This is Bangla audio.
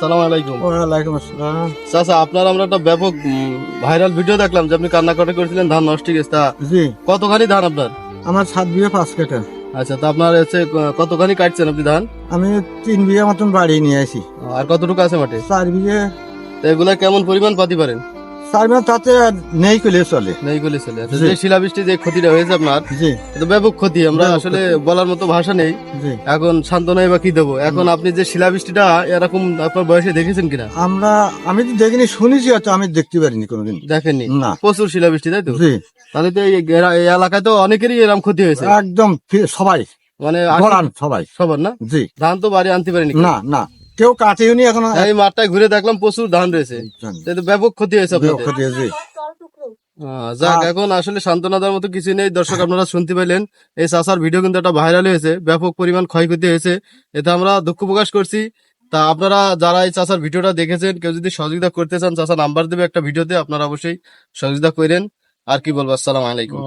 আসসালামু আলাইকুম। ওয়ালাইকুম আসসালাম। চাচা আপনার আমরা একটা ব্যাপক ভাইরাল ভিডিও দেখলাম যে আপনি কান্নাকাটি করেছিলেন ধান নষ্ট গেছে। তা জি। কতখানি ধান আপনার? আমার সাত বিঘা পাঁচ কাঠা আচ্ছা তা আপনার হচ্ছে কতখানি কাটছেন আপনি ধান? আমি তিন বিঘা মতন বাড়ি নিয়ে আসি আর কতটুকু আছে মাঠে? চার বিঘে। এগুলা কেমন পরিমাণ পাতি পারেন? বিঘা তাতে আর নেই করলে চলে। নেই বলে চলে। আচ্ছা, যে শিলাবৃষ্টি যে ক্ষতিটা হয়েছে আপনার এটা ব্যাপক ক্ষতি। আমরা আসলে বলার মতো ভাষা নেই। এখন সান্ত্বনাই বা কি দেবো? এখন আপনি যে শিলাবৃষ্টিটা এরকম আপনার বয়সে দেখেছেন কিনা? আমরা আমি তো দেখিনি শুনেছি হয়তো আমি দেখতে পারিনি কোনোদিন। দেখেননি? না। প্রচুর শিলাবৃষ্টি তাই তো? তাহলে তো এই এলাকায় তো অনেকেরই এরকম ক্ষতি হয়েছে। একদম সবাই। মানে সবাই। সবার না? জি। ধান তো বাড়ি আনতে পারেনি না না। কেউ কাটেওনি এখনও। এই মাঠটায় ঘুরে দেখলাম প্রচুর ধান রয়েছে। তো ব্যাপক ক্ষতি হয়েছে আপনাদের। ক্ষতি জি যাক এখন আসলে সান্ত্বনা দেওয়ার মতো কিছু নেই। দর্শক আপনারা শুনতে পাইলেন এই চাষার ভিডিও কিন্তু একটা ভাইরাল হয়েছে। ব্যাপক পরিমাণ ক্ষয়ক্ষতি হয়েছে। এতে আমরা দুঃখ প্রকাশ করছি। তা আপনারা যারা এই চাষার ভিডিওটা দেখেছেন কেউ যদি সহযোগিতা করতে চান চাষা নাম্বার দেবে একটা ভিডিওতে। আপনারা অবশ্যই সহযোগিতা করেন। আর কি বলব? আসসালামু আলাইকুম।